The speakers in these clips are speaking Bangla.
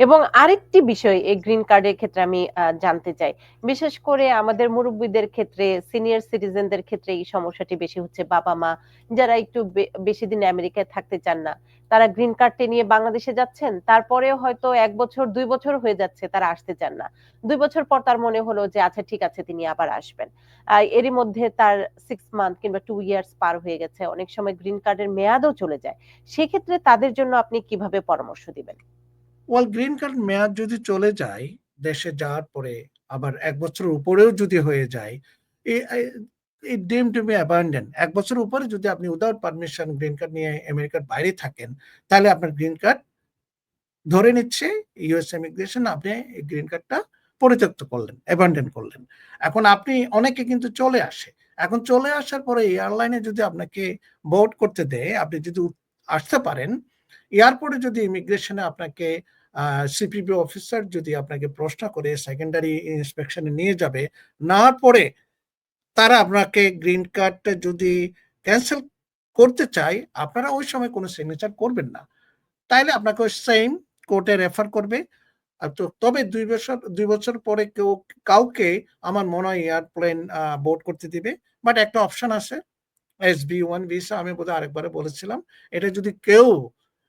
এবং আরেকটি বিষয় এই গ্রিন কার্ডের ক্ষেত্রে আমি জানতে চাই। বিশেষ করে আমাদের মুরুব্বিদের ক্ষেত্রে, সিনিয়র সিটিজেনদের ক্ষেত্রে এই সমস্যাটি বেশি হচ্ছে বাবা-মা যারা একটু বেশি দিন আমেরিকায় থাকতে চান না। তারা গ্রিন কার্ডটি নিয়ে বাংলাদেশে যাচ্ছেন। তারপরেও হয়তো এক বছর দুই বছর হয়ে যাচ্ছে তারা আসতে চান না। দুই বছর পর তার মনে হলো যে আচ্ছা ঠিক আছে তিনি আবার আসবেন। এরই মধ্যে তার সিক্স মান্থ কিংবা টু ইয়ার্স পার হয়ে গেছে। অনেক সময় গ্রিন কার্ডের মেয়াদও চলে যায়। সেক্ষেত্রে তাদের জন্য আপনি কীভাবে পরামর্শ দিবেন? ওয়েল গ্রিন কার্ড মেয়াদ যদি চলে যায়, দেশে যাওয়ার পরে আবার এক বছরের উপরেও যদি হয়ে যায়, ইট ডিম টু বি অ্যাবান্ডন ১ বছরের উপরে যদি আপনি উইথআউট পারমিশন গ্রিন কার্ড নিয়ে আমেরিকার বাইরে থাকেন, তাহলে আপনার গ্রিন কার্ড ধরে নিচ্ছে ইউএস ইমিগ্রেশন আপনি এই গ্রিন কার্ডটা পরিত্যক্ত করলেন, অ্যাবান্ডন করলেন। এখন আপনি অনেকে কিন্তু চলে আসে। এখন চলে আসার পরে এয়ারলাইনে যদি আপনাকে বোর্ড করতে দেয়, আপনি যদি আসতে পারেন, এয়ারপোর্টে যদি ইমিগ্রেশনে আপনাকে সিপিবি অফিসার যদি আপনাকে প্রশ্ন করে সেকেন্ডারি ইন্সপেকশন নিয়ে যাবে, নেওয়ার পরে তারা আপনাকে গ্রিন কার্ডটা যদি ক্যান্সেল করতে চায়, আপনারা ওই সময় কোনো সিগনেচার করবেন না। তাইলে আপনাকে ওই সেম কোর্টে রেফার করবে। তো তবে দুই বছর দুই বছর পরে কেউ কাউকে আমার মনে হয় এয়ারপ্লেন বোর্ড করতে দিবে। বাট একটা অপশন আছে। SB1 ভিসা আমি বোধহয় আরেকবারে বলেছিলাম। এটা যদি কেউ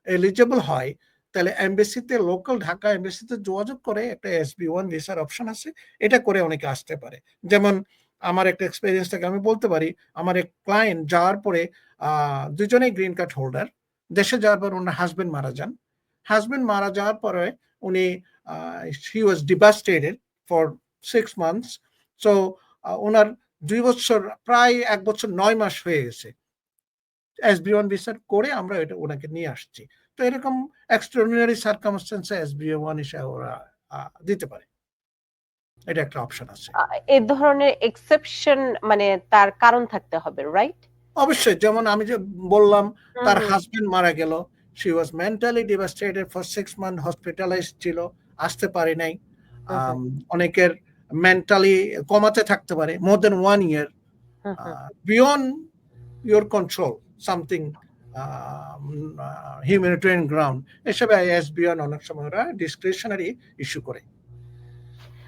এলিজিবল হয়, তাহলে এমবাসিতে লোকাল ঢাকা এমবাসিতে যোগাযোগ করে একটা SB1 ভিসার অপশন আছে। এটা করে অনেকে আসতে পারে। যেমন আমার একটা এক্সপেরিয়েন্স থেকে আমি বলতে পারি, আমার এক ক্লায়েন্ট যাওয়ার পরে দুজনেই গ্রিন কার্ড হোল্ডার। দেশে যাওয়ার পর ওনার হাসব্যান্ড মারা যান। হাসব্যান্ড মারা যাওয়ার পরে উনি he was devastated for six months. So ওনার দুই ২ বছর প্রায় এক বছর নয় মাস হয়ে গেছে। SB1 ভিসা করে আমরা এটা উনাকে নিয়ে আসছি। তো এরকম এক্সট্রাঅর্ডিনারি সার্কামস্ট্যান্স এ SB1 ভিসা ওরা দিতে পারে। এটা একটা অপশন আছে। আ এ ধরনের এক্সেপশন মানে তার কারণ থাকতে হবে, রাইট? অবশ্যই যেমন আমি যে বললাম তার হাজবেন্ড মারা গেল। She was mentally devastated for 6 month hospitalized ছিল। আসতে পারে নাই। অনেকের মেন্টালি কমাতে থাকতে পারে। More than 1 year. Beyond your control something humanitarian ground এসবে SB1 অনেক সময় ওরা ডিসক্রিশনারি ইস্যু করে।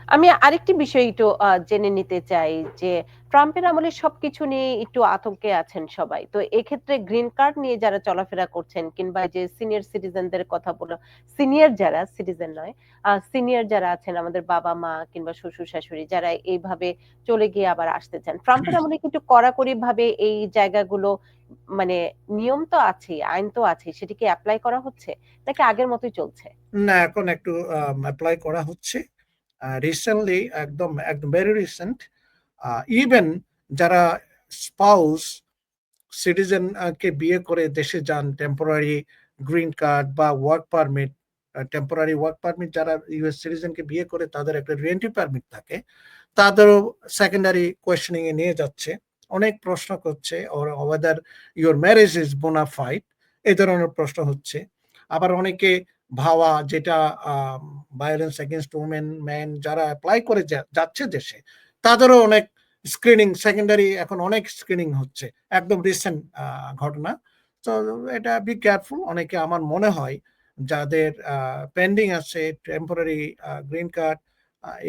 আমি আরেকটি বিষয় একটু জেনে নিতে চাই যে ট্রাম্পের আমলে সবকিছু নিয়ে একটু আতঙ্কে আছেন সবাই। তো এক্ষেত্রে গ্রিন কার্ড নিয়ে যারা চলাফেরা করছেন কিংবা যে সিনিয়র সিটিজেনদের কথা বললাম, সিনিয়র যারা সিটিজেন নয়, সিনিয়র যারা আছেন আমাদের বাবা-মা কিংবা শ্বশুর-শাশুড়ি যারা এইভাবে চলে গিয়ে আবার আসতে চান। ট্রাম্পের আমলে কিন্তু কড়াকড়ি ভাবে এই জায়গাগুলো মানে নিয়ম তো আছেই, আইন তো আছেই। সেটিকে অ্যাপ্লাই করা হচ্ছে? নাকি আগের মতই চলছে? না এখন একটু আম এপ্লাই করা হচ্ছে। রিসেন্টলি একদম একদম ভেরি রিসেন্ট ইভেন যারা স্পাউস সিটিজেন কে বিয়ে করে দেশে যান টেম্পোরারি গ্রিন কার্ড বা work permit, temporary work permit যারা ইউএস সিটিজেনকে বিয়ে করে তাদের একটা রি-এন্ট্রি পারমিট থাকে। তাদেরও সেকেন্ডারি কোয়েশনিং এ নিয়ে যাচ্ছে। অনেক প্রশ্ন করছে ওর whether your marriage is bona fide এই ধরনের প্রশ্ন হচ্ছে। আবার অনেকে ভাওয়া যেটা ভায়োলেন্স এগেইনস্ট ওমেন, মেন যারা অ্যাপ্লাই করে যাচ্ছে দেশে, তাদেরও অনেক স্ক্রিনিং সেকেন্ডারি এখন অনেক স্ক্রিনিং হচ্ছে। একদম রিসেন্ট ঘটনা। তো এটা বি কেয়ারফুল অনেকে আমার মনে হয় যাদের পেন্ডিং আছে temporary green card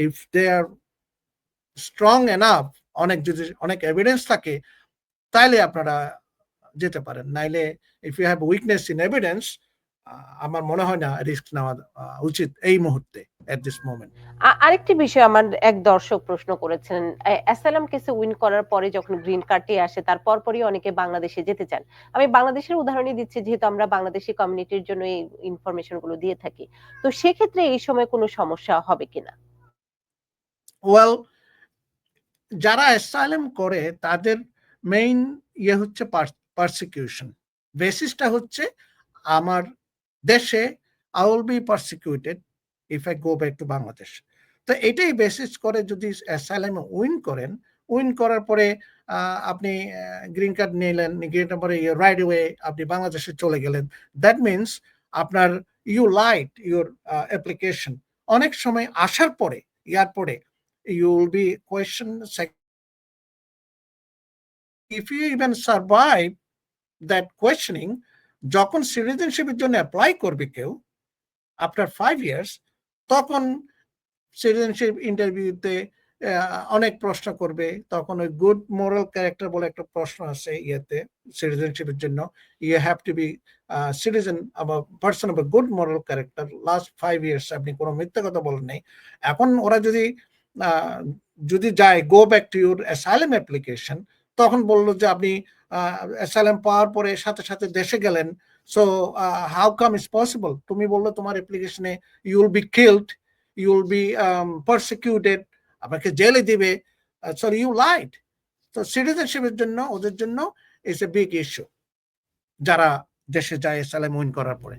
if they are strong enough অনেক যদি অনেক এভিডেন্স থাকে, তাইলে আপনারা যেতে পারেন। নাইলে if you have weakness in evidence আমার মনে হয় না রিস্ক নেওয়া উচিত এই মুহূর্তে এট দিস মোমেন্ট। আরেকটি বিষয় আমার এক দর্শক প্রশ্ন করেছেন। অ্যাসাইলাম কেসে উইন করার পরে যখন গ্রিন কার্ডটি আসে তার পরপরই অনেকে বাংলাদেশে যেতে চান। আমি বাংলাদেশের উদাহরণই দিচ্ছি যেহেতু আমরা বাংলাদেশি কমিউনিটির জন্য এই ইনফরমেশনগুলো দিয়ে থাকি। তো সেক্ষেত্রে এই সময় কোনো সমস্যা হবে কিনা? ওয়েল যারা অ্যাসাইলেম করে তাদের মেইন ইয়ে হচ্ছে পার পারসিকিউশন। বেসিসটা হচ্ছে আমার দেশে I will be persecuted if I go back to Bangladesh. তো এটাই বেসিস করে যদি অ্যাসাইলাম উইন করেন, উইন করার পরে আপনি গ্রিন কার্ড নিলেন, গ্রিন পরে রাইট অ্যাওয়ে আপনি বাংলাদেশে চলে গেলেন। দ্যাট মিনস আপনার ইউ লাইট ইউর অ্যাপ্লিকেশন। অনেক সময় আসার পরে এয়ারপোর্টে you will be questioned if you even survive that questioning, যখন সিটিজেনশিপ এর জন্য এপ্লাই করবে কেউ আফটার ফাইভ ইয়ার্স তখন সিটিজেনশিপ ইন্টারভিউতে অনেক প্রশ্ন করবে। তখন ওই গুড মোরাল ক্যারেক্টার বলে একটা প্রশ্ন আছে ইয়েতে সিটিজেনশিপের জন্য। You have to be citizen person of good moral character last five years আপনি কোনো মিথ্যা কথা বলেন নাই। এখন ওরা যদি যদি যায় go back to your asylum application তখন বলল যে আপনি অ্যাসাইলেম পাওয়ার পরে সাথে সাথে দেশে গেলেন। So how come is possible তুমি বলল তোমার অ্যাপ্লিকেশনে you will be killed you will be persecuted আপনাকে জেলে দিবে। সরি ইউ লাইট তো সিটিজেনশিপের জন্য, ওদের জন্য ইটস এ বিগ ইস্যু যারা দেশে যায় অ্যাসাইলেম উইন করার পরে।